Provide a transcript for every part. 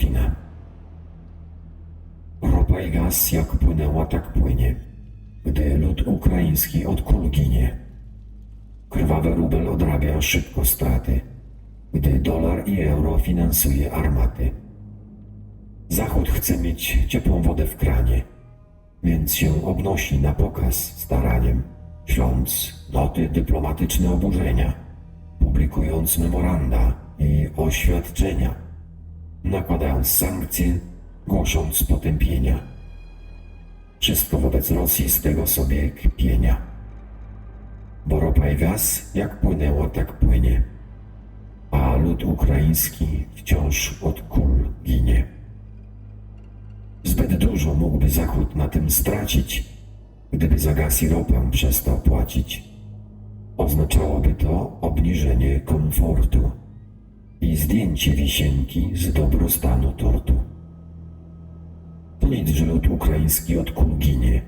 Putina. Ropa i gaz jak płynęła, tak płynie, gdy lud ukraiński od kul ginie. Krwawy rubel odrabia szybko straty, gdy dolar i euro finansuje armaty. Zachód chce mieć ciepłą wodę w kranie, więc się obnosi na pokaz staraniem, śląc noty dyplomatyczne oburzenia, publikując memoranda i oświadczenia, nakładając sankcje, głosząc potępienia. Wszystko wobec Rosji z tego sobie kpienia. Bo ropa i gaz jak płynęło, tak płynie, a lud ukraiński wciąż od kul ginie. Zbyt dużo mógłby Zachód na tym stracić, gdyby za gaz i ropę przestał płacić. Oznaczałoby to obniżenie komfortu i zdjęcie wisienki z dobrostanu tortu. To nic, lud ukraiński od ginie.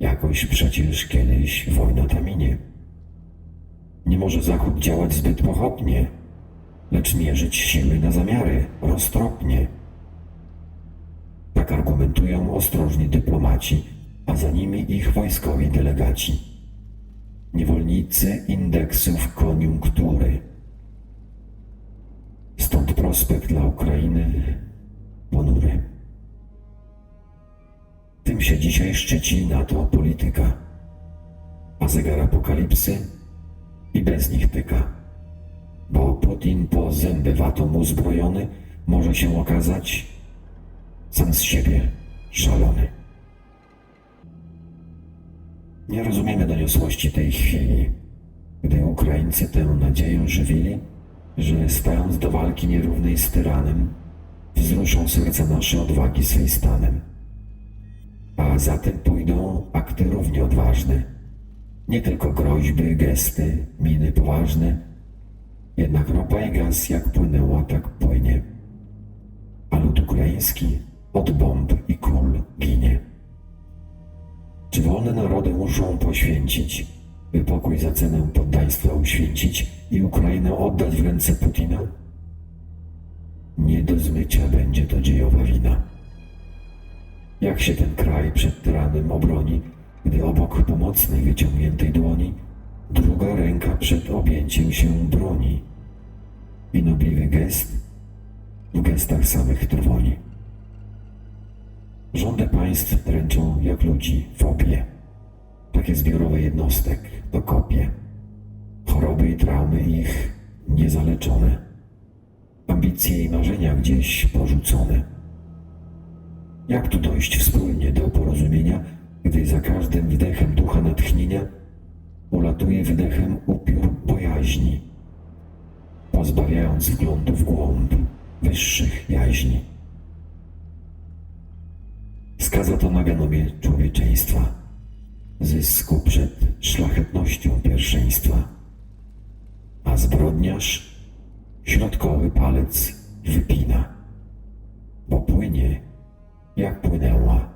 Jakoś przecież kiedyś wojna ta minie. Nie może Zachód działać zbyt pochopnie, lecz mierzyć siły na zamiary, roztropnie. Tak argumentują ostrożni dyplomaci, a za nimi ich wojskowi delegaci. Niewolnicy indeksów koniunktury. Prospekt dla Ukrainy ponury. Tym się dzisiaj szczyci NATO polityka, a zegar apokalipsy i bez nich tyka. Bo Putin po zęby watą uzbrojony może się okazać sam z siebie szalony. Nie rozumiemy doniosłości tej chwili, gdy Ukraińcy tę nadzieję żywili, że stając do walki nierównej z tyranem, wzruszą serca nasze odwagi swej stanem. A zatem pójdą akty równie odważne, nie tylko groźby, gesty, miny poważne, jednak ropa i gaz jak płynęła, tak płynie, a lud ukraiński od bomb i kul ginie. Czy wolne narody muszą poświęcić, by pokój za cenę poddaństwa uświęcić i Ukrainę oddać w ręce Putina? Nie do zmycia będzie to dziejowa wina. Jak się ten kraj przed tyranem obroni, gdy obok pomocnej wyciągniętej dłoni druga ręka przed objęciem się broni? I gest w gestach samych trwoni. Rządy państw dręczą jak ludzi fobie. Takie zbiorowe jednostek to kopie. Choroby i traumy ich niezaleczone. Ambicje i marzenia gdzieś porzucone. Jak tu dojść wspólnie do porozumienia, gdy za każdym wdechem ducha natchnienia ulatuje wydechem upiór bojaźni, pozbawiając wglądu w głąb wyższych jaźni. Skaza to na genomie człowieczeństwa, zysku przed szlachetnością pierwszeństwa, a zbrodniarz środkowy palec wypina, bo płynie jak płynęła.